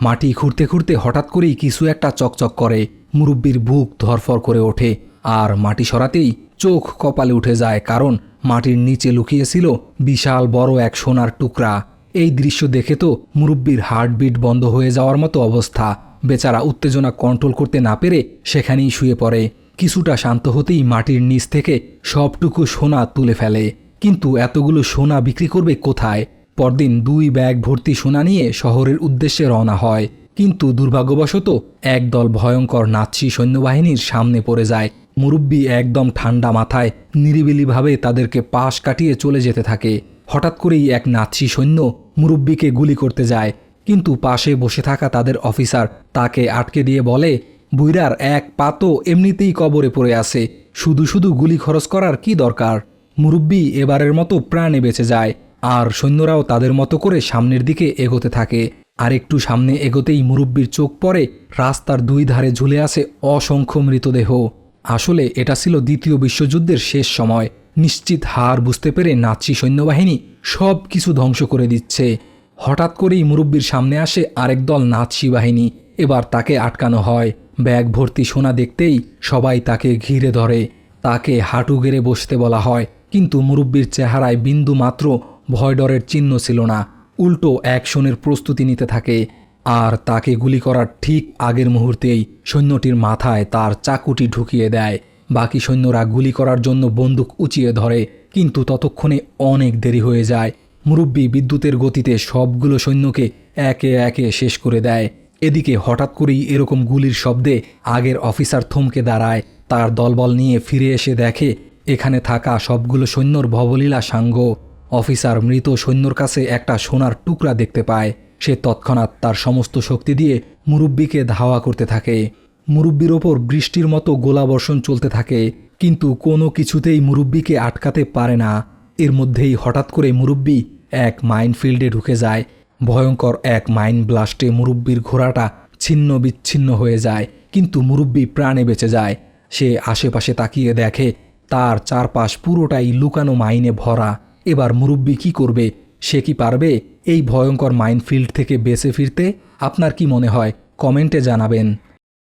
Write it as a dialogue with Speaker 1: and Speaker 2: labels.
Speaker 1: মাটি খুঁড়তে খুঁড়তে হঠাৎ করেই কিছু একটা চকচক করে। মুরব্বির বুক ধরফর করে ওঠে আর মাটি সরাতেই চোখ কপালে উঠে যায় কারণ মাটির নিচে লুকিয়েছিল বিশাল বড় এক সোনার টুকরা। এই দৃশ্য দেখে তো মুরব্বির হার্টবিট বন্ধ হয়ে যাওয়ার মতো অবস্থা। বেচারা উত্তেজনা কন্ট্রোল করতে না পেরে সেখানেই শুয়ে পড়ে। কিছুটা শান্ত হতেই মাটির নিচ থেকে সবটুকু সোনা তুলে ফেলে। কিন্তু এতগুলো সোনা বিক্রি করবে কোথায়? পরদিন দুই ব্যাগ ভর্তি সোনা নিয়ে শহরের উদ্দেশ্যে রওনা হয়। কিন্তু দুর্ভাগ্যবশত একদল ভয়ঙ্কর নাৎসি সৈন্যবাহিনীর সামনে পড়ে যায়। মুরব্বী একদম ঠান্ডা মাথায় নিরিবিলিভাবে তাদেরকে পাশ কাটিয়ে চলে যেতে থাকে। হঠাৎ করেই এক নাৎসি সৈন্য মুরব্বীকে গুলি করতে যায়। কিন্তু পাশে বসে থাকা তাদের অফিসার তাকে আটকে দিয়ে বলে বুইরার এক পাতো এমনিতেই কবরে পড়ে আছে। শুধু শুধু গুলি খরচ করার কি দরকার? মুরব্বী এবারের মতো প্রাণে বেঁচে যায়। আর সৈন্যরাও তাদের মতো করে সামনের দিকে এগোতে থাকে। আর একটু সামনে এগোতেই মুরব্বীর চোখ পড়ে, রাস্তার দুই ধারে ঝুলে আছে অসংখ্য মৃতদেহ। আসলে এটা ছিল দ্বিতীয় বিশ্বযুদ্ধের শেষ সময়। নিশ্চিত হার বুঝতে পেরে নাৎসি সৈন্যবাহিনী সব কিছু ধ্বংস করে দিচ্ছে। হঠাৎ করেই মুরব্বীর সামনে আসে আরেক দল নাৎসি বাহিনী। এবার তাকে আটকানো হয়। ব্যাগ ভর্তি সোনা দেখতেই সবাই তাকে ঘিরে ধরে। তাকে হাঁটু গেড়ে বসতে বলা হয়। কিন্তু মুরব্বীর চেহারায় বিন্দু মাত্র ভয় ডরের চিহ্ন ছিল না। উল্টো অ্যাকশনের প্রস্তুতি নিতে থাকে। আর তাকে গুলি করার ঠিক আগের মুহূর্তেই সৈন্যটির মাথায় তার চাকুটি ঢুকিয়ে দেয়। বাকি সৈন্যরা গুলি করার জন্য বন্দুক উঁচিয়ে ধরে, কিন্তু ততক্ষণে অনেক দেরি হয়ে যায়। মুরব্বী বিদ্যুতের গতিতে সবগুলো সৈন্যকে একে একে শেষ করে দেয়। এদিকে হঠাৎ করেই এরকম গুলির শব্দে আগের অফিসার থমকে দাঁড়ায়। তার দলবল নিয়ে ফিরে এসে দেখে, এখানে থাকা সবগুলো সৈন্যর ভবলীলা সাঙ্গ। অফিসার মৃত সৈন্যর কাছে একটা সোনার টুকরা দেখতে পায়। সে তৎক্ষণাৎ তার সমস্ত শক্তি দিয়ে মুরব্বীকে ধাওয়া করতে থাকে। মুরব্বীর ওপর বৃষ্টির মতো গোলাবর্ষণ চলতে থাকে, কিন্তু কোনো কিছুতেই মুরব্বীকে আটকাতে পারে না। এর মধ্যেই হঠাৎ করে মুরব্বী এক মাইনফিল্ডে ঢুকে যায়। ভয়ঙ্কর এক মাইন ব্লাস্টে মুরব্বীর ঘোড়াটা ছিন্ন বিচ্ছিন্ন হয়ে যায়, কিন্তু মুরব্বী প্রাণে বেঁচে যায়। সে আশেপাশে তাকিয়ে দেখে, তার চারপাশ পুরোটাই লুকানো মাইনে ভরা। এবার মুরব্বি কি করবে? সে কি পারবে? এই ভয়ঙ্কর মাইনফিল্ড থেকে বেঁচে ফিরতে? আপনার কি মনে হয়? কমেন্টে জানাবেন।